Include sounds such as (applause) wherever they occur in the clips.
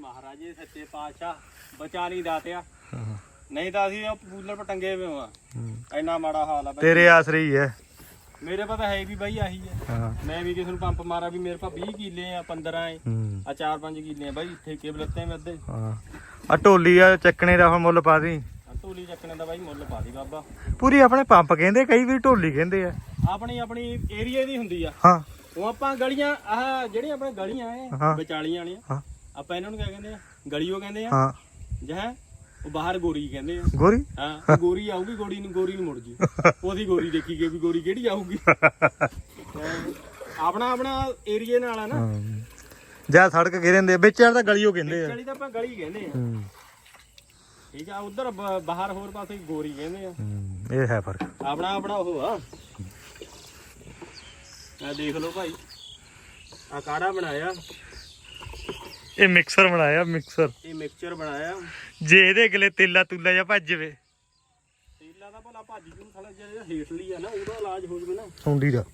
ਮਹਾਰਾਜੇ ਸੱਚੇ ਪਾਤਸ਼ਾਹ ਬਚਾ ਨਹੀਂ ਦਾਤਿਆ। ਹਾਂ। ਨਹੀਂ ਤਾਂ ਅਸੀਂ ਉਹ ਕੂਲਰ ਪਰ ਟੰਗੇ ਹੋਏ ਆ। ਹੂੰ। ਇੰਨਾ ਮਾੜਾ ਹਾਲ ਆ ਬਾਈ। ਤੇਰੇ ਆਸਰੇ ਹੀ ਹੈ ਮੇਰੇ ਪਤਾ ਹੈ ਵੀ ਬਾਈ ਆਹੀ ਹੈ। ਮੈਂ ਵੀ ਕਿਸੇ ਨੂੰ ਪੰਪ ਮਾਰਾ ਵੀ ਮੇਰੇ ਪਾ 20 ਕਿੱਲੇ ਆ 15 ਏ। ਹੂੰ। ਆ 4-5 ਕਿੱਲੇ ਆ ਬਾਈ ਠੇਕੇ ਬਲੱਤੇ ਮੈਂ ਅੱਧੇ ਹਾਂ। ਆ ਢੋਲੀ ਆ ਚੱਕਣੇ ਦਾ ਹੁਣ ਮੁੱਲ ਪਾ ਦੀ। ਢੋਲੀ ਚੱਕਣੇ ਦਾ ਬਾਈ ਮੁੱਲ ਪਾ ਦੀ ਬਾਬਾ। ਪੂਰੀ ਆਪਣੇ ਪੰਪ ਕਹਿੰਦੇ ਕਈ ਵੀ ਢੋਲੀ ਕਹਿੰਦੇ ਆ। ਆਪਣੀ ਆਪਣੀ ਏਰੀਆ ਦੀ ਹੁੰਦੀ ਆ। ਹਾਂ। ਉਹ ਆਪਾਂ ਗਲੀਆਂ ਆਹ ਜਿਹੜੀਆਂ ਆਪਣੇ ਗਲੀਆਂ। ਐ ਵਿਚਾਲੀਆਂ ਵਾਲੀਆਂ। ਹਾਂ। ਆਪਾਂ ਇਹਨਾਂ ਨੂੰ ਕਿਆ ਕਹਿੰਦੇ ਆ? ਗਲੀਓ ਕਹਿੰਦੇ ਆ। ਹਾਂ। ਜਹ ਉਹ ਬਾਹਰ ਗੋਰੀ ਕਹਿੰਦੇ ਆ। ਗੋਰੀ? ਹਾਂ ਉਹ ਗੋਰੀ ਆਊਗੀ ਗੋਰੀ ਨੂੰ ਗੋਰੀ ਨੂੰ ਮੁੜ ਜੀ। ਉਹਦੀ ਗੋਰੀ ਦੇਖੀ ਗਈ ਵੀ ਗੋਰੀ ਕਿਹੜੀ ਆਊਗੀ। ਆਪਣਾ ਆਪਣਾ ਏਰੀਏ ਨਾਲ ਆ ਨਾ। ਜਾਂ ਸੜਕ ਗਿਰਨ ਦੇ ਵਿੱਚ ਵਾਲਾ ਤਾਂ ਗਲੀਓ ਕਹਿੰਦੇ ਆ। ਗਲੀ ਤਾਂ ਆਪਾਂ ਗਲੀ ਕਹਿੰਦੇ ਆ। ਹੂੰ। ਠੀਕ ਆ ਉਧਰ ਬਾਹਰ ਹੋਰ ਪਾਸੇ ਗੋਰੀ ਕਹਿੰਦੇ ਆ। ਹੂੰ, ਇਹ ਹੈ ਫ਼ਰਕ। ਆਪਣਾ ਆਪਣਾ ਉਹ ਆ। ਆ ਦੇਖ ਲਓ ਭਾਈ। ਆ ਕਾੜਾ ਬਣਾਇਆ। ਇਹ ਮਿਕਸਰ ਬਣਾਇਆ ਮਿਕਸਰ ਇਹ ਮਿਕਸਚਰ ਬਣਾਇਆ। ਜੇ ਇਹਦੇ ਅਗਲੇ ਤੇਲਾ ਤੁਲਾ ਜਾਂ ਭੱਜ ਜਵੇ। ਤੇਲਾ ਦਾ ਭਲਾ ਭੱਜ ਜੂ ਸਾਲਾ ਜਿਹੜਾ ਹੇਠਲੀ ਆ ਨਾ ਉਹਦਾ ਇਲਾਜ ਹੋ ਜਵੇ ਨਾ। ਸੁੰਡੀ ਦਾ।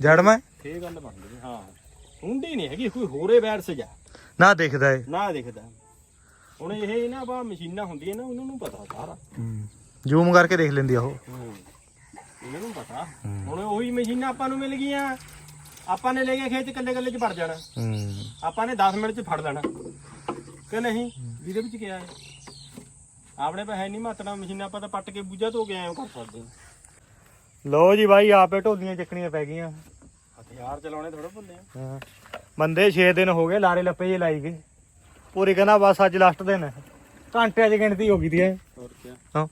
ਜੜ ਮੈਂ? ਫੇਰ ਗੱਲ ਬਣ ਗਈ ਹਾਂ। ਹੁੰਦੀ ਨਹੀਂ ਹੈਗੀ ਕੋਈ ਹੋਰੇ ਬੈਠ ਸਜਾ। ਨਾ ਦਿਖਦਾ ਏ ਨਾ ਦਿਖਦਾ। ਹੁਣ ਇਹ ਨਾ ਆਪਾਂ ਮਸ਼ੀਨਾਂ ਹੁੰਦੀਆਂ ਨਾ ਉਹਨਾਂ ਨੂੰ ਪਤਾ ਸਾਰਾ। ਜ਼ੂਮ ਕਰਕੇ ਦੇਖ ਲੈਂਦੀ ਆ ਉਹ। ਇਹਨਾਂ ਨੂੰ ਪਤਾ। ਹੁਣ ਉਹੀ ਮਸ਼ੀਨਾਂ ਆਪਾਂ ਨੂੰ ਮਿਲ ਗਈਆਂ। ਆਪਾਂ ਨੇ ਲੈ ਕੇ ਖੇਤ ਕੱਲੇ ਕੱਲੇ ਚ ਵੜ ਜਾਣਾ। ਹੂੰ। ਆਪਾਂ ਨੇ 10 ਮਿੰਟ ਚ ਫੜ ਲੈਣਾ। ਕਿ ਨਹੀਂ? ਜਿਹਦੇ ਵਿੱਚ ਕਿਹਾ ਹੈ? ਆਪਣੇ ਪਾ ਹੈ ਨਹੀਂ ਮਾਤੜਾ ਮਸ਼ੀਨਾਂ ਆਪਾਂ ਤਾਂ ਪੱਟ ਕੇ ਬੂਝਾ ਧੋ ਕੇ ਐਂ ਕਰ ਸਕਦੇ ਲੋ ਜੀ ਬਾਈ ਆਪੇ ਢੋਲੀਆਂ ਚੱਕਣੀਆਂ ਪੈ ਗਈਆਂ। ਹਥਿਆਰ ਚਲਾਉਣੇ ਥੋੜਾ ਭੁੱਲੇ ਹਾਂ। ਬੰਦੇ 6 ਦਿਨ ਹੋ ਗਏ ਲਾਰੇ ਲੱਪੇ ਜੇ ਲਾਈ ਗਏ। ਪੂਰੀ ਕਹਿੰਦਾ ਬਸ ਅੱਜ ਲਾਸਟ ਦਿਨ। ਹੈ ਘੰਟਿਆਂ ਦੀ ਗਿਣਤੀ ਹੋ ਗਈ ਦੀ ਹੈ। ਹੋਰ ਕੀ ਹਾਂ।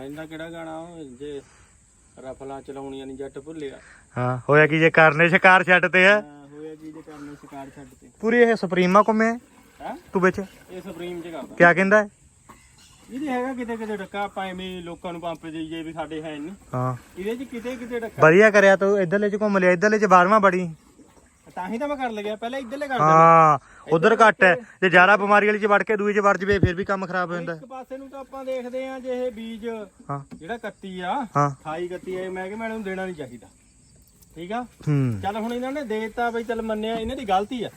ਇਹਦਾ ਕਿਹੜਾ ਗਾਣਾ ਉਹ ਜੇ ਰਫਲਾਂ ਚਲਾਉਣੀਆਂ ਨਹੀਂ ਜੱਟ ਭੁੱਲਿਆ। ਹਾਂ ਹੋਇਆ ਕੀ ਜੇ ਕਰਨੇ ਸ਼ਿਕਾਰ ਛੱਡਤੇ ਆ ਹਾਂ, ਹੋਇਆ ਕੀ ਜੇ ਕਰਨੇ ਸ਼ਿਕਾਰ ਛੱਡ ਤੇ। ਪੂਰੀ ਇਹ ਸੁਪਰੀਮਾ ਘੁੰਮੇ ਹੈ? ਤੂੰ ਵਿੱਚ? ਇਹ ਸੁਪਰੀਮ ਚ ਕਰਦਾ ਕਿਆ ਕਹਿੰਦਾ ਹੈ? ਇਹਦੇ ਹੈਗਾ ਕਿਤੇ ਕਿਤੇ ਡੱਕਾ ਆਪਾਂ ਐਵੇਂ ਲੋਕਾਂ ਨੂੰ ਪੰਪ ਦੇਈਏ ਵੀ ਸਾਡੇ ਹੈ ਨਹੀਂ ਹਾਂ। ਇਹਦੇ ਚ ਕਿਤੇ ਕਿਤੇ ਡੱਕਾ। ਵਧੀਆ ਕਰਿਆ ਤੂੰ ਇਧਰਲੇ ਚ ਘੁੰਮ ਲਿਆ ਇਧਰਲੇ ਚ ਬਾਰਵਾਂ ਬੜੀ। ਤਾਂ ਹੀ ਤਾਂ ਮੈਂ ਕਰ ਲਿਆ ਪਹਿਲਾਂ ਇੱਧਰਲੇ ਕਰ ਦਿੰਦਾ ਹਾਂ ਉਧਰ ਘੱਟ ਹੈ। ਜੇ ਜ਼ਿਆਦਾ ਬਿਮਾਰੀ ਵਾਲੀ ਚ ਵੜ ਕੇ ਦੂਏ ਚ ਵੜ ਜਵੇ ਫਿਰ ਵੀ ਕੰਮ ਖਰਾਬ ਹੋ ਜਾਂਦਾ। ਇੱਕ ਪਾਸੇ ਨੂੰ ਤਾਂ ਆਪਾਂ ਦੇਖਦੇ ਆ ਜੇ ਇਹ ਬੀਜ ਹਾਂ। ਜਿਹੜਾ 31 ਆ ਹਾਂ। 28 31 ਇਹ ਮੈਂ ਕਿ ਮੈਨੂੰ ਦੇਣਾ ਨਹੀਂ ਚਾਹੀਦਾ। ਠੀਕ ਆ? ਹੂੰ। ਚੱਲ ਹੁਣ ਇਹਨਾਂ ਨੇ ਦੇ ਦਿੱਤਾ ਬਈ ਚੱਲ ਮੰਨਿਆ ਇਹਨਾਂ ਦੀ ਗਲਤੀ ਆ।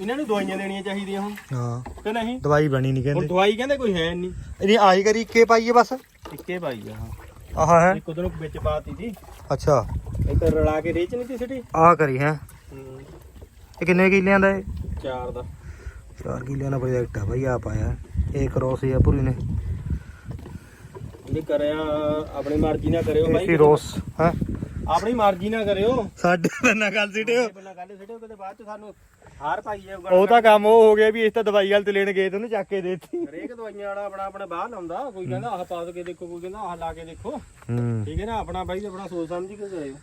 ਇਹਨਾਂ ਨੂੰ ਦਵਾਈਆਂ ਦੇਣੀਆਂ ਚਾਹੀਦੀਆਂ ਹੁਣ। ਹਾਂ। ਕਿ ਨਹੀਂ? ਦਵਾਈ ਬਣੀ ਨਹੀਂ ਹੁਣ ਕਹਿੰਦੇ ਦਵਾਈ ਕਹਿੰਦੇ ਕੋਈ ਹੈ ਨਹੀਂ ਇਹਦੀ ਆਈ ਕਰੀ ਇੱਕੇ ਪਾਈਏ ਬਸ? ਇੱਕੇ ਪਾਈ ਆ ਹਾਂ। ਆਹ ਹੈ। ਇੱਕ ਉਧਰੋਂ ਵਿੱਚ ਪਾਤੀ ਸੀ। ਅੱਛਾ। ਇੱਕ ਰਲਾ ਕੇ ਰੇਚ ਨਹੀਂ ਤੀ ਸਿੱਟੀ। ਆਹ ਕਰੀ ਹੈ। ਇਹ ਕਿੰਨੇ ਕਿੱਲਿਆਂ ਦਾ ਹੈ ਚਾਰ ਦਾ। 4 ਕਿੱਲਿਆਂ ਦਾ ਪ੍ਰੋਜੈਕਟ ਆ ਭਾਈ ਆ ਪਾਇਆ ਇਹ ਕ੍ਰੋਸ ਆ ਪੂਰੀ ਨੇ। ਇਹ ਕਰਿਆ ਆਪਣੀ ਮਰਜ਼ੀ ਨਾਲ ਕਰਿਓ ਇਹ ਬਾਈ। ਸੀ ਰੋਸ ਹੈ? ਆਪਣੀ ਮਰਜ਼ੀ ਨਾਲ ਕਰਿਓ। ਸਾਡੇ ਤਾਂ ਨਾ ਗੱਲ ਸਿਟਿਓ। ਬੰਨਾ ਗੱਲ ਸਿੱਟਿਓ ਕਿਤੇ ਬਾਅਦ ਚ ਸਾਨੂੰ ਹਾਰ ਪਾਈ ਜਾਊਗਾ ਉਹ ਤਾਂ ਕੰਮ ਉਹ ਹੋ ਗਿਆ ਵੀ ਇਸ ਤਾਂ ਦਵਾਈ ਵਾਲ ਤੇ ਲੈਣ ਗਏ ਤੇ ਉਹਨੂੰ ਚੱਕ ਕੇ ਦੇਤੀ। ਹਰੇਕ ਦਵਾਈਆਂ ਵਾਲਾ ਆਪਣਾ ਆਪਣੇ ਬਾਹਰ ਲਾਉਂਦਾ। ਕੋਈ ਕਹਿੰਦਾ ਆਹ ਪਾ ਕੇ ਦੇਖੋ ਕੋਈ ਕਹਿੰਦਾ ਆਹ ਲਾ ਕੇ ਦੇਖੋ। ਠੀਕ ਹੈ ਨਾ ਆਪਣਾ ਬਾਈ ਆਪਣਾ ਸੋਚ ਸਮਝ ਕੇ ਕਰਿਓ।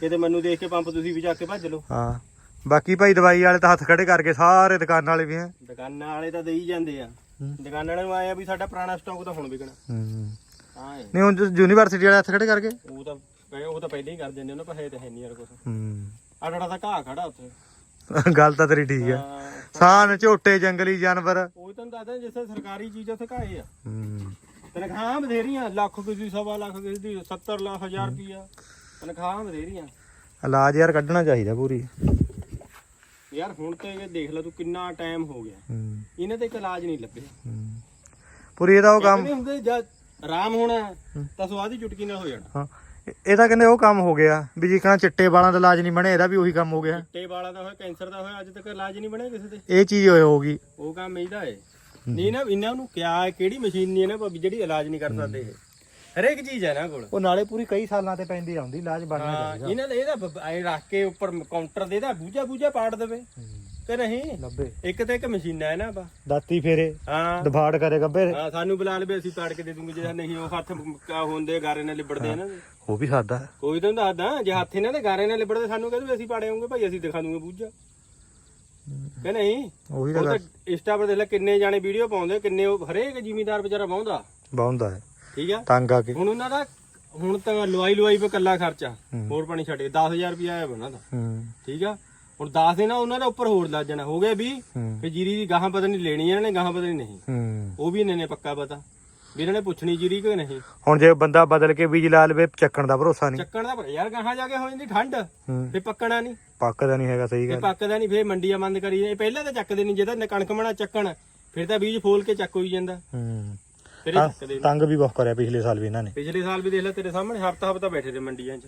ਕਿਤੇ ਮੈਨੂੰ ਦੇਖ ਕੇ ਪੰਪ ਤੁਸੀਂ ਵੀ ਚੱਕ ਕੇ ਭੱਜ ਲਓ। ਹਾਂ। ਬਾਕੀ ਭਾਈ ਦਵਾਈ ਵਾਲੇ ਤਾਂ ਹੱਥ ਖੜੇ ਕਰਕੇ ਸਾਰੇ ਦੁਕਾਨਾਂ ਵਾਲੇ ਵੀ ਹੈ। ਦੁਕਾਨਾਂ ਵਾਲੇ ਤਾਂ ਦੇਈ ਜਾਂਦੇ ਆ। ਦੁਕਾਨਾਂ ਵਾਲੇ ਨੂੰ ਆਏ ਆ ਵੀ ਸਾਡਾ ਪੁਰਾਣਾ ਸਟਾਕ ਤਾਂ ਹੁਣ ਵਿਕਣਾ। ਹੂੰ। ਹਾਂ ਇਹ। ਨਹੀਂ ਹੁਣ ਯੂਨੀਵਰਸਿਟੀ ਵਾਲੇ ਹੱਥ ਖੜੇ ਕਰਕੇ? ਉਹ ਤਾਂ ਉਹ ਤਾਂ ਪਹਿਲਾਂ ਹੀ ਕਰ ਦਿੰਦੇ ਉਹਨਾਂ ਪੈਸੇ ਤਾਂ ਹੈ ਨਹੀਂ ਯਾਰ ਕੁਛ। ਹੂੰ। ਆੜਾ ਤਾਂ ਘਾਹ ਖੜਾ ਉੱਥੇ। ਗੱਲ ਤਾਂ ਤੇਰੀ ਠੀਕ ਹੈ ਹਾਂ, ਸਾਨ ਝੋਟੇ ਜੰਗਲੀ ਜਾਨਵਰ। ਉਹ ਤਾਂ ਦੱਸਦਾ ਜਿਵੇਂ ਸਰਕਾਰੀ ਚੀਜ਼ ਉੱਥੇ ਘਾਏ ਆ। ਹੂੰ। ਤਨਖਾਹਾਂ ਬਥੇਰੀਆਂ ਲੱਖ ਕਿਸੇ ਦੀ ਸਵਾ ਲੱਖ ਕਿਸੇ ਦੀ 70 ਲੱਖ ਹਜ਼ਾਰ ਰੁਪਈਆ। ਤਨਖਾਹਾਂ ਬਥੇਰੀਆਂ ਇਲਾਜ ਯਾਰ ਕੱਢਣਾ ਚਾਹੀਦਾ ਪੂਰੀ। ਯਾਰ ਹੁਣ ਤੇ ਇਹ ਦੇਖ ਲੈ ਤੂੰ ਕਿੰਨਾ ਟਾਈਮ ਹੋ ਗਿਆ। ਹੂੰ। ਇਹਨਾਂ ਤੇ ਇੱਕ ਇਲਾਜ ਨਹੀਂ ਲੱਭਿਆ। ਹੂੰ। ਪੂਰੀ ਇਹਦਾ ਉਹ ਕੰਮ ਕਹਿੰਦੇ ਹੁੰਦੇ ਜਦ ਆਰਾਮ ਹੋਣਾ ਤਾਂ ਸਵਾਦ ਹੀ ਚੁਟਕੀ ਨਾਲ ਹੋ ਜਾਣਾ। ਹਾਂ ਇਹ- ਇਹਦਾ ਕਹਿੰਦੇ ਉਹ ਕੰਮ ਹੋ ਗਿਆ ਵੀ ਜਿਕਣਾ ਚਿੱਟੇ ਵਾਲਾਂ ਦਾ ਇਲਾਜ ਨਹੀਂ ਬਣਿਆ ਇਹਦਾ ਵੀ ਉਹੀ ਕੰਮ ਹੋ ਗਿਆ। ਚਿੱਟੇ ਵਾਲਾ ਦਾ ਹੋਇਆ ਕੈਂਸਰ ਦਾ ਹੋਇਆ ਅੱਜ ਤੱਕ ਇਲਾਜ ਨਹੀਂ ਬਣਿਆ ਕਿਸੇ ਤੇ। ਇਹ ਚੀਜ਼ ਹੋਏ ਹੋਗੀ ਉਹ ਕੰਮ ਇਹਦਾ ਏ ਨਹੀਂ ਨਾ ਇਹਨਾਂ ਨੂੰ ਕਿਆ ਹੈ ਕਿਹੜੀ ਮਸ਼ੀਨ ਨਹੀਂ ਹੈ ਨਾ ਭਾਵੇਂ ਜਿਹੜੀ ਇਲਾਜ ਨਹੀਂ ਕਰ ਸਕਦੇ ਇਹ। ਹਰੇਕ ਚੀਜ਼ ਹੈ ਨਾ ਕੋਲ। ਉਹ ਨਾਲੇ ਪੂਰੀ ਕਈ ਸਾਲਾਂ ਤੇ ਪੈਂਦੀ ਆਉਂਦੀ ਇਲਾਜ ਬਣਨਾ ਹਾਂ ਇਹਨਾਂ ਨੇ ਇਹਦਾ ਐਂ ਰੱਖ ਕੇ ਉੱਪਰ ਕਾਊਂਟਰ ਦੇ ਦਾ ਬੂਝਾ ਬੂਝਾ ਪਾੜ ਦੇਵੇ ਕਿ ਨਹੀਂ? 90 ਇੱਕ ਤੇ ਇੱਕ ਮਸ਼ੀਨ ਹੈ ਨਾ ਬਾ ਦਾਤੀ ਫੇਰੇ ਹਾਂ। ਦਫਾੜ ਕਰੇ ਗੱਬੇ। ਹਾਂ ਸਾਨੂੰ ਬੁਲਾ ਲਵੇ ਅਸੀਂ ਕੇ ਦੇ ਦੂੰਗੇ ਜੇ ਨਹੀਂ ਉਹ ਹੱਥ ਕਾ ਹੁੰਦੇ ਗਾਰੇ ਨਾਲ ਲਿਬੜਦੇ ਆ ਨਾ ਉਹ ਵੀ ਸਾਦਾ ਕੋਈ ਤਾਂ ਦੱਸਦਾ ਜੇ ਹੱਥ ਇਹਨਾਂ ਦੇ ਗਾਰੇ ਨਾਲ ਲਿਬੜਦੇ ਸਾਨੂੰ ਕਹਿੰਦੇ ਅਸੀਂ ਪਾੜੇ ਆਉਂਗੇ ਭਾਈ ਅਸੀਂ ਦਿਖਾ ਦੂੰਗੇ ਬੂਝਾ। ਕਿ ਨਹੀਂ? ਉਹੀ ਤਾਂ ਇੰਸਟਾ ਪਰ ਦੇਖ ਲੈ ਕਿੰਨੇ ਜਾਣੇ ਵੀਡੀਓ ਪਾਉਂਦੇ ਕਿੰਨੇ ਉਹ ਹਰੇਕ ਜ਼ਿਮੀਦਾਰ ਵਿਚਾਰਾ ਪਾਉਂਦਾ ਬਾਉਂਦਾ ਹੈ। ਠੀਕ ਆ? ਤੰਗ ਆ ਕੇ। ਹੁਣ ਉਹਨਾਂ ਦਾ ਹੁਣ ਤਾਂ ਲਵਾਈ ਲਵਾਈ ਪੇ ਕੱਲਾ ਖਰਚਾ। ਹੋਰ ਪਾਣੀ ਛੱਡ ਕੇ 10000 ਰੁਪਇਆ ਆਇਆ ਬਣਾ ਦਾ। ਹੂੰ। ਠੀਕ ਆ? ਹੁਣ 10 ਦੇ ਨਾ ਉਹਨਾਂ ਦਾ ਉੱਪਰ ਹੋਰ ਲੱਗ ਜਾਣਾ। ਹੋ ਗਿਆ ਵੀ ਹੂੰ। ਫੇ ਜੀਰੀ ਦੀ ਗਾਹਾਂ ਪਤਾ ਨਹੀਂ ਲੈਣੀ ਇਹਨਾਂ ਨੇ ਗਾਹਾਂ ਪਤਾ ਨਹੀਂ ਨਹੀਂ। ਉਹ ਵੀ ਇਹਨਾਂ ਨੇ ਪੱਕਾ ਪਤਾ। ਵੀ ਇਹਨਾਂ ਨੇ ਪੁੱਛਣੀ ਜੀਰੀ ਕਿ ਨਹੀਂ। ਹੁਣ ਜੇ ਬੰਦਾ ਬਦਲ ਕੇ ਬੀਜ ਲਾ ਲਵੇ ਚੱਕਣ ਦਾ ਭਰੋਸਾ ਨਹੀਂ। ਚੱਕਣ ਦਾ ਯਾਰ ਗਾਹਾਂ ਜਾ ਕੇ ਹੋ ਜਾਂਦੀ ਠੰਡ। ਫੇ ਪੱਕਣਾ ਨਹੀਂ। ਪੱਕਦਾ ਨਹੀਂ ਹੈਗਾ ਸਹੀ ਗੱਲ ਪੱਕਦਾ ਨਹੀਂ ਫੇ ਮੰਡੀਆਂ ਬੰਦ ਕਰੀ ਇਹ ਪਹਿਲਾਂ ਤਾਂ ਚੱਕਦੇ ਨਹੀਂ। ਜੇ ਤਾਂ ਕਣਕ ਮਣਾ ਚੱਕਣ ਫਿਰ ਤਾਂ ਬੀਜ ਫੋਲ ਕੇ ਚੱਕ ਹੋਈ ਜਾਂਦਾ। ਹੂੰ। ਤੰਗ ਵੀ ਬਹੁਤ ਕਰਿਆ ਪਿਛਲੇ ਸਾਲ ਵੀ ਇਹਨਾਂ ਨੇ। ਪਿਛਲੇ ਸਾਲ ਵੀ ਦੇਖ ਲੈ ਤੇਰੇ ਸਾਹਮਣੇ ਹਫਤਾ ਹਫਤਾ ਬੈਠੇ ਤੇ ਮੰਡੀਆਂ 'ਚ।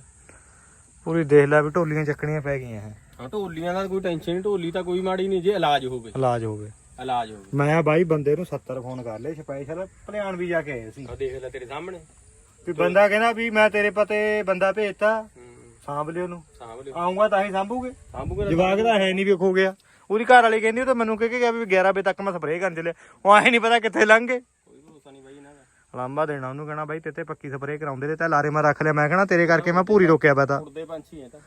ਪੂਰੀ ਦੇਖ ਲੈ ਵੀ ਢੋਲੀਆਂ ਚੱਕਣੀਆਂ ਪੈ ਗਈਆਂ ਹੈ ਹਾਂ ਢੋਲੀਆਂ ਦਾ ਕੋਈ ਟੈਨਸ਼ਨ ਨਹੀਂ ਢੋਲੀ ਤਾਂ ਕੋਈ ਮਾੜੀ ਨਹੀਂ ਜੇ ਇਲਾਜ ਹੋਵੇ। ਇਲਾਜ ਹੋ ਗਏ ਇਲਾਜ ਹੋਵੇ। ਮੈਂ ਬਾਈ ਬੰਦੇ ਨੂੰ 70 ਫੋਨ ਕਰ ਲਏ ਸਪੈਸ਼ਲ ਭਲਿਆਣ ਵੀ ਜਾ ਕੇ ਆਏ ਸੀ ਆ ਦੇਖ ਲੈ ਤੇਰੇ ਸਾਹਮਣੇ। ਵੀ ਬੰਦਾ ਕਹਿੰਦਾ ਵੀ ਮੈਂ ਤੇਰੇ ਪਤੇ ਬੰਦਾ ਭੇਜਤਾ ਹੂੰ। ਸਾਂਭ ਲਿਓ ਨੂੰ ਸਾਂਭ ਲਿਓ। ਆਉਂਗਾ ਤਾਂ ਹੀ ਸਾਂਭੂਗੇ। ਸਾਂਭੂਗੇ ਜਵਾਕ ਦਾ ਹੈ ਨਹੀਂ ਵੀ ਖੋ ਗਿਆ। ਉਹਦੀ ਘਰ ਵਾਲੀ ਕਹਿੰਦੀ ਉਹ ਤਾਂ ਮੈਨੂੰ ਕਹਿ ਕੇ ਗਿਆ ਵੀ 11 ਵਜੇ ਤੱਕ ਮੈਂ ਸਪਰੇਅ ਕਰਨ ਚੱਲਿਆ। ਉਹ ਆਏ ਨਹੀਂ ਪਤਾ ਕਿੱਥੇ ਲੰਘ ਗਏ। ਭਰੋਸਾ ਨਹੀਂ ਬਾਈ ਇਹਨਾਂ ਦਾ। ਲਾਂਬਾ ਦੇਣਾ ਉਹਨੂੰ ਕਹਿਣਾ ਬਾਈ ਤੇਤੇ ਪੱਕੀ ਸਪਰੇਅ ਕਰਾਉਂਦੇ ਤੇ ਤਾਂ ਲਾਰੇ ਮੈਂ ਰੱਖ ਲਿਆ। ਮੈਂ ਕਹਿਣਾ ਤੇਰੇ ਕਰਕੇ ਮੈਂ ਪੂਰੀ ਰੋਕਿਆ ਪਿਆ ਤਾਂ। ਉੜਦੇ ਪੰਛੀ ਐ ਤਾਂ।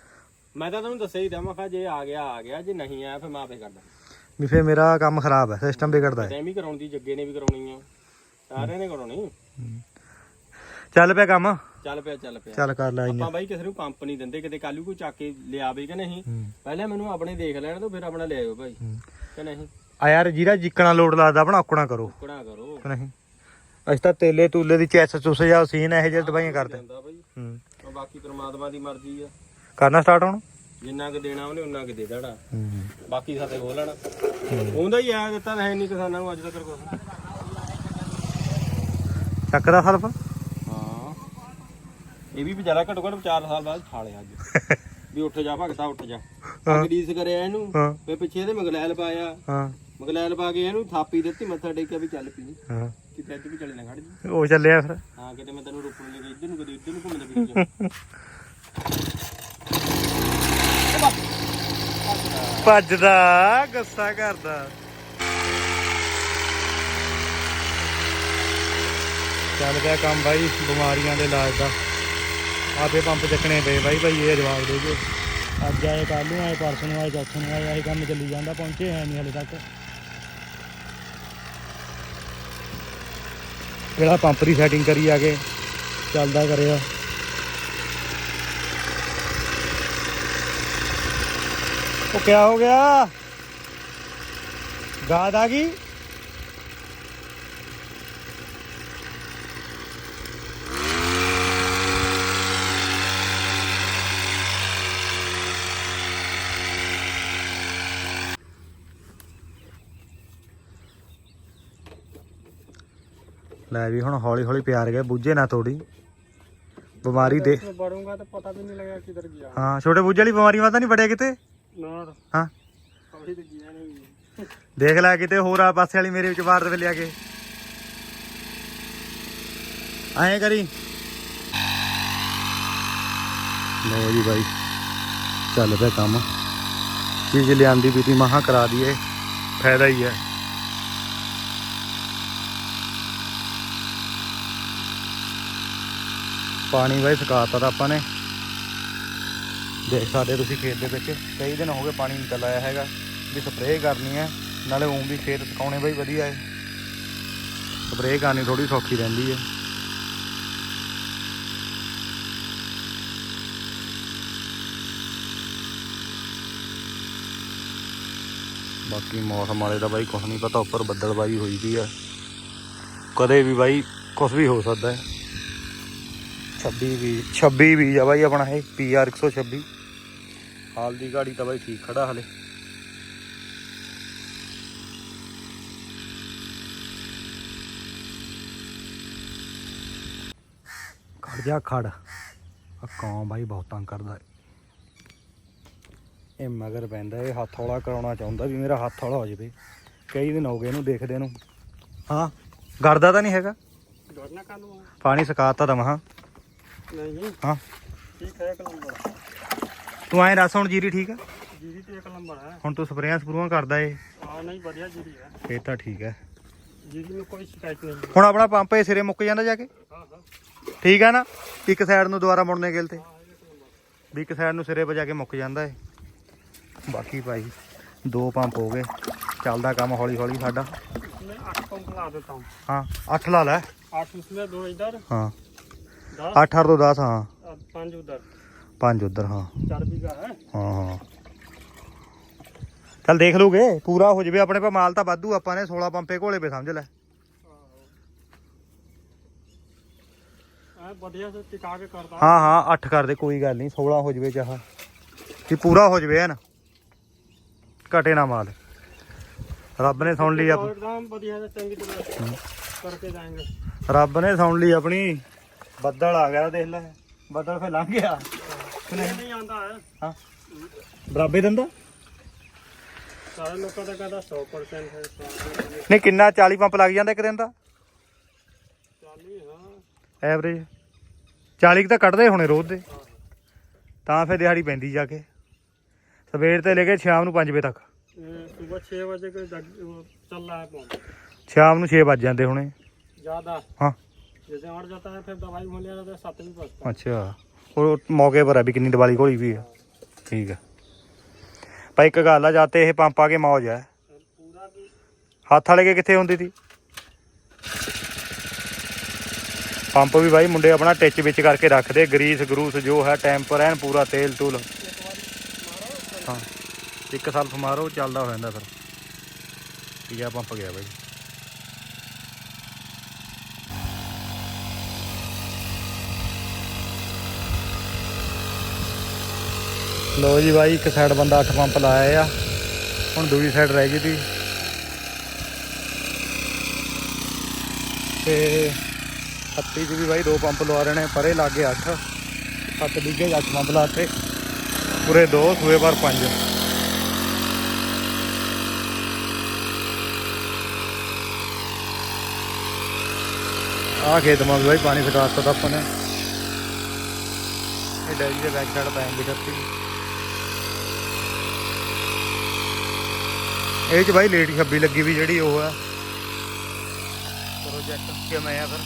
ਮੈਂ ਤਾਂ ਤੁਹਾਨੂੰ ਦੱਸਿਆ ਹੀ ਤਾਂ ਮੈਂ ਕਿਹਾ ਜੇ ਆ ਗਿਆ ਆ ਗਿਆ ਜੇ ਨਹੀਂ ਆਇਆ ਫਿਰ ਮੈਂ ਆਪੇ ਕਰਦਾ। ਵੀ ਫੇਰ ਮੇਰਾ ਕੰਮ ਖਰਾਬ ਹੈ ਸਿਸਟਮ ਵਿਗੜਦਾ ਹੈ ਵੀ ਕਰਾਉਣੀ ਜੱਗੇ ਨੇ ਵੀ ਕਰਾਉਣੀ ਆ ਸਾਰਿਆਂ ਨੇ ਕਰਾਉਣੀ। ਚੱਲ ਪਿਆ ਕੰਮ। ਚੱਲ ਪਿਆ ਚੱਲ ਪਿਆ। ਚੱਲ ਕਰ ਲੈ ਆਪਾਂ ਬਾਈ ਕਿਸੇ ਨੂੰ ਪੰਪ ਨਹੀਂ ਦਿੰਦੇ ਕਿਤੇ ਕੱਲ ਕੋਈ ਚੱਕ ਕੇ ਲਿਆਵੇ ਕਿ ਨਹੀਂ? ਪਹਿਲਾਂ ਮੈਨੂੰ ਆਪਣੇ ਦੇਖ ਲੈਣ ਤੋਂ ਫਿਰ ਆਪਣਾ ਲਿਆਇਓ ਭਾਈ ਕਿ ਨਹੀਂ? ਆ ਯਾਰ ਜਿਹੜਾ ਜਿੱਕਣਾ ਲੋਡ ਲੱਗਦਾ ਆਪਣਾ ਔਕਣਾ ਕਰੋ। ਕੁੜਾ ਕਰੋ। ਕਿ ਨਹੀਂ? ਅਸੀਂ ਤਾਂ ਤੇਲੇ ਤੂਲੇ ਦੀ ਚੈਸ ਚੁਸ ਜਾਂ ਸੀਨ ਇਹੋ ਜਿਹੇ ਦਵਾਈਆਂ ਕਰਦੇ। ਜਾਂਦਾ ਹੂੰ। ਉਹ ਬਾਕੀ ਪ੍ਰਮਾਤਮਾ ਦੀ ਮਰਜ਼ੀ ਆ। ਕਰਨਾ ਸਟਾਰਟ ਹੁਣ? ਜਿੰਨਾ ਕੁ ਦੇਣਾ ਉਹਨੇ ਉਨਾ ਕੁ ਦੇ ਦੇਣਾ। ਹੂੰ। ਬਾਕੀ ਸਾਡੇ ਖੋਲ ਲੈਣਾ। ਉਹਦਾ ਹੀ ਆ ਦਿੱਤਾ ਹੈ ਨਹੀਂ ਕਿਸਾਨਾਂ ਨੂੰ ਅੱਜ ਤੱਕ ਕੁਛ। ਚੱਕਦਾ ਸਲਫ? ਹਾਂ। ਇਹ ਵੀ ਵਿਚਾਰਾ ਘੱਟੋ ਘੱਟ 4 ਸਾਲ ਬਾਅਦ ਖਾ ਲਿਆ ਅੱਜ। (laughs) ਵੀ ਉੱਠ ਜਾ ਭਗਤਾ ਉੱਠ ਜਾ। ਅੰਗਰੀਸ ਕਰਿਆ ਇਹਨੂੰ। ਹਾਂ। ਪਿੱਛੇ ਇਹਦੇ ਮਗਲੈਲ ਪਾਇਆ। ਹਾਂ। ਮਗਲੈਲ ਪਾ ਕੇ ਇਹਨੂੰ ਥਾਪੀ ਦਿੱਤੀ ਮੱਥਾ ਟੇਕਿਆ ਵੀ ਚੱਲ ਪੀ ਹਾਂ। ਕਿਤੇ ਇੱਧਰ ਵੀ ਚੱਲੇ ਨਾ ਖੜ ਜੀ। ਉਹ ਚੱਲਿਆ ਫਿਰ। ਹਾਂ ਕਿਤੇ ਮੈਂ ਤੈਨੂੰ ਰੋਕਣ ਲੱਗੇ ਇੱਧਰ ਨੂੰ ਕਦੇ ਇੱਧਰ ਨੂੰ ਘੁੰਮਦਾ ਫਿਰੀ ਭੱਜਦਾ ਗੁੱਸਾ ਕਰਦਾ। ਚੱਲ ਗਿਆ ਕੰਮ ਬਾਈ ਬਿਮਾਰੀਆਂ ਦੇ ਇਲਾਜ ਦਾ। ਆਪੇ ਪੰਪ ਚੱਕਣੇ ਪਏ ਬਾਈ ਭਾਈ ਇਹ ਜਵਾਬ ਦੇ ਦਿਓ। ਅੱਜ ਆਏ ਕੱਲ ਨੂੰ ਆਏ ਪਰਸੋਂ ਨੂੰ ਆਏ ਚੌਥੇ ਨੂੰ ਆਏ ਆਹੀ ਕੰਮ ਚੱਲੀ ਜਾਂਦਾ ਪਹੁੰਚੇ ਹੈ ਨਹੀਂ ਹਲੇ ਤੱਕ। ਜਿਹੜਾ ਪੰਪ ਦੀ ਸੈਟਿੰਗ ਕਰੀ ਆ ਕੇ, ਚੱਲਦਾ ਕਰਿਆ। ਉਹ ਕਿਆ ਹੋ ਗਿਆ? ਗਾਦ ਆ ਗਈ? ਲੈ ਵੀ ਹੁਣ ਹੌਲੀ ਹੌਲੀ ਪਿਆਰ ਗਿਆ ਬੁੱਝੇ ਨਾ ਤੋੜੀ ਬਿਮਾਰੀ ਦੇ ਬੜੂੰਗਾ ਤਾਂ ਪਤਾ ਵੀ ਨਹੀਂ ਲੱਗਿਆ ਕਿੱਧਰ ਗਿਆ। ਹਾਂ ਛੋਟੇ ਬੁੱਝੇ ਵਾਲੀ ਬਿਮਾਰੀ ਮਾ ਤਾਂ ਨਹੀਂ ਵੜਿਆ ਕਿਤੇ? ਨਾ। ਹਾਂ। ਅਭੀ ਤਾਂ ਗਿਆ ਨਹੀਂ। ਦੇਖ ਲੈ ਕਿਤੇ ਹੋਰ ਆ ਪਾਸੇ ਵਾਲੀ ਮੇਰੇ ਵਿੱਚ ਬਾਹਰ ਦੇ ਲਿਆ ਕੇ। ਐਂ ਕਰੀ। ਲਓ ਜੀ ਬਾਈ ਚੱਲ ਪਿਆ ਕੰਮ। ਚੀਜ਼ ਲਿਆਂਦੀ ਵੀ ਤੀ ਮਹਾ ਕਰਾ ਦਈਏ। ਫਾਇਦਾ ਹੀ ਹੈ। ਪਾਣੀ ਬਾਈ ਸੁਕਾਤਾ ਤਾਂ ਆਪਾਂ ਨੇ। ਦੇਖ ਸਕਦੇ ਤੁਸੀਂ ਖੇਤ ਦੇ ਵਿੱਚ। ਕਈ ਦਿਨ ਹੋ ਗਏ ਪਾਣੀ ਨਿਕਲ ਆਇਆ ਹੈਗਾ। ਵੀ ਸਪਰੇਅ ਕਰਨੀ ਹੈ। ਨਾਲੇ ਉਂ ਵੀ ਖੇਤ ਸੁਕਾਉਣੇ ਬਾਈ ਵਧੀਆ ਹੈ। ਸਪਰੇਅ ਕਰਨੀ ਥੋੜੀ ਸੌਖੀ ਰਹਿੰਦੀ ਹੈ। ਬਾਕੀ ਮੌਸਮ ਵਾਲੇ ਦਾ ਬਾਈ ਕੁਛ ਨਹੀਂ ਪਤਾ। ਉੱਪਰ ਬੱਦਲਬਾਈ ਹੋਈ ਵੀ ਆ ਕਦੇ ਵੀ ਬਾਈ ਕੁਛ ਵੀ ਹੋ ਸਕਦਾ ਹੈ। 26 ਵੀ 26 ਵੀ ਆ ਬਾਈ ਆਪਣਾ ਇਹ ਪੀਆਰ 126 ਹਾਲ ਦੀ ਗਾੜੀ ਤਾਂ ਬਾਈ ਠੀਕ ਖੜਾ ਹਲੇ। ਖੜ ਜਾ ਖੜ। ਆ ਕੌਂ ਬਾਈ ਬਹੁਤ ਤੰਗ ਕਰਦਾ। ਇਹ ਮਗਰ ਪੈਂਦਾ ਇਹ ਹੱਥ ਹੌਲਾ ਕਰਾਉਣਾ ਚਾਹੁੰਦਾ ਵੀ ਮੇਰਾ ਹੱਥ ਹੌਲਾ ਹੋ ਜਾਵੇ। ਕਈ ਦਿਨ ਹੋ ਗਏ ਇਹਨੂੰ ਦੇਖਦੇ ਨੂੰ। ਹਾਂ ਗਰਦਾ ਤਾਂ ਨਹੀਂ ਹੈਗਾ? ਪਾਣੀ ਸੁਕਾਤਾ ਤਾਂ ਮਹਾ ਤੂੰ ਐਂ ਦੱਸ ਹੁਣ ਜੀਰੀ ਠੀਕ ਆ? ਜੀਰੀ ਤੇ ਇੱਕ ਨੰਬਰ ਹੈ। ਹੁਣ ਤੂੰ ਸਪਰੇਆਂ ਸਪਰੂਆਂ ਕਰਦਾ ਏ। ਆ ਨਹੀਂ ਵਧੀਆ ਜੀਰੀ ਹੈ। ਫੇਰ ਤਾਂ ਠੀਕ ਹੈ। ਜੀਰੀ ਨੂੰ ਕੋਈ ਸ਼ਿਕਾਇਤ ਨਹੀਂ ਹੁਣ ਆਪਣਾ ਪੰਪ ਇਹ ਸਿਰੇ ਮੁੱਕ ਜਾਂਦਾ ਜਾ ਕੇ? ਠੀਕ ਆ ਨਾ? ਇੱਕ ਸਾਈਡ ਨੂੰ ਦੁਬਾਰਾ ਮੁੜਨੇ ਗਿਲ ਤੇ। ਵੀ ਇੱਕ ਸਾਈਡ ਨੂੰ ਸਿਰੇ ਵਜਾ ਕੇ ਮੁੱਕ ਜਾਂਦਾ ਏ। ਬਾਕੀ ਭਾਈ ਦੋ ਪੰਪ ਹੋ ਗਏ। ਚੱਲਦਾ ਕੰਮ ਹੌਲੀ ਹੌਲੀ ਸਾਡਾ। ਮੈਂ 8 ਪੰਪ ਲਾ ਦਿੱਤਾ ਹਾਂ ਅੱਠ ਲਾ ਲੈ। 8 ਉਸਨੇ ਦੋ ਇਧਰ। ਹਾਂ। 8 8 ਤੋਂ 10 ਹਾਂ ਪੰਜ ਉਧਰ ਪੰਜ ਉਧਰ ਹਾਂ 4 ਵੀਗਾ ਹੈ ਹਾਂ ਹਾਂ ਚੱਲ ਦੇਖ ਲੂਗੇ ਪੂਰਾ ਹੋ ਜਵੇ ਆਪਣੇ ਪਾ ਮਾਲ ਤਾਂ ਵਾਧੂ ਆਪਾਂ ਨੇ 16 ਪੰਪੇ ਘੋਲੇ ਪੇ ਸਮਝ ਲੈ ਵਧੀਆ ਤੇ ਟਿਕਾ ਕੇ ਕਰਦਾ ਹਾਂ ਹਾਂ 8 ਕਰ ਦੇ ਕੋਈ ਗੱਲ ਨਹੀਂ 16 ਹੋ ਜਵੇ ਚਾਹ ਕਿ ਪੂਰਾ ਹੋ ਜਵੇ ਹਨ ਘਟੇ ਨਾ ਮਾਲ ਰੱਬ ਨੇ ਸੁਣ ਲਈ ਆਪ ਕਰਕੇ ਜਾਾਂਗੇ ਰੱਬ ਨੇ ਸੁਣ ਲਈ ਆਪਣੀ ਬੱਦਲ ਆ ਗਿਆ ਦੇਖ ਲੈ ਬੱਦਲ ਫੇ ਲੰਘ ਗਿਆ। ਨਹੀਂ? ਆਉਂਦਾ ਹਾਂ। ਬਰਾਬੇ ਦਿੰਦਾ? ਸਾਰੇ ਲੋਕਾਂ ਦਾ ਕਹਿੰਦਾ 100% ਨਹੀਂ ਕਿੰਨਾ 40 ਪੰਪ ਲੱਗ ਜਾਂਦਾ ਇੱਕ ਦਿਨ ਦਾ? 40 ਹਾਂ। ਐਵਰੇਜ 40 ਤਾਂ ਕੱਢਦੇ ਹੋਣੇ ਰੋਜ਼ ਦੇ। ਤਾਂ ਫੇ ਦਿਹਾੜੀ ਪੈਂਦੀ ਜਾ ਕੇ। ਸਵੇਰ ਤੇ ਲੈ ਕੇ ਸ਼ਾਮ ਨੂੰ 5 ਵਜੇ ਤੱਕ। ਸਵੇਰ 6 ਵਜੇ ਕੋਈ ਚੱਲਦਾ ਹੈ ਸ਼ਾਮ ਨੂੰ 6 ਵਜ ਜਾਂਦੇ ਹੋਣੇ। ਜ਼ਿਆਦਾ। ਹਾਂ। जैसे अड़ जाता है फिर दवाई मिल जाता है सात भी बजता ਅੱਛਾ ਉਹ ਮੌਕੇ ਪਰ ਆ ਵੀ ਕਿੰਨੀ ਦੀਵਾਲੀ ਘੋਲੀ ਵੀ ਆ ਠੀਕ ਆ ਭਾਈ ਇੱਕ ਗੱਲ ਆ ਜਾਤੇ ਇਹ ਪੰਪ ਆ ਕੇ ਮੌਜ ਆ है पूरा की ਹੱਥ ਵਾਲੇ ਕੇ ਕਿੱਥੇ ਹੁੰਦੀ ਸੀ ਪੰਪ ਵੀ ਭਾਈ ਮੁੰਡੇ ਆਪਣਾ ਟਿੱਚ ਵਿੱਚ ਕਰਕੇ ਰੱਖਦੇ ਗਰੀਸ ਗਰੂਸ ਜੋ ਹੈ ਟੈਂਪਰ ਐਨ ਪੂਰਾ ਤੇਲ ਤੂਲ ਹਾਂ ਇੱਕ ਸਾਲ ਫਮਾਰੋ ਚੱਲਦਾ ਹੋ ਜਾਂਦਾ ਫਿਰ ਠੀਕ ਆ ਪੰਪ ਗਿਆ ਭਾਈ ਲੋ ਜੀ ਬਾਈ, ਇੱਕ ਸਾਈਡ ਬੰਦਾ 8 ਪੰਪ ਲਾਇਆ ਆ। ਹੁਣ ਦੂਜੀ ਸਾਈਡ ਰਹਿ ਗਈ ਤੀ ਤੇ ਹੱਤੀ 'ਚ ਵੀ ਬਾਈ ਦੋ ਪੰਪ ਲਵਾ ਰਹੇ ਨੇ ਪਰੇ ਲਾਗੇ 8 ਸੱਤ ਵਿਗੇ 'ਚ ਅੱਠ ਪੰਪ ਲਾਤੇ। ਪੂਰੇ ਦੋ, ਸੂਏ ਪਰ ਪੰਜ। ਆ ਖੇਤ ਮਾ ਵੀ ਬਾਈ, ਪਾਣੀ ਫਟਾਤਾ ਤਾਂ ਆਪਾਂ ਨੇ। ਇਹ ਡੈਰੀ ਦੇ ਬੈਕ ਸਾਈਡ ਪੈਣ ਦੀ ਕਰਤੀ ਇਹ ਚ ਬਾਈ ਲੇਟ 26 ਲੱਗੀ ਵੀ ਜਿਹੜੀ ਉਹ ਆ। ਪ੍ਰੋਜੈਕਟ ਕਿਵੇਂ ਆ ਫਿਰ?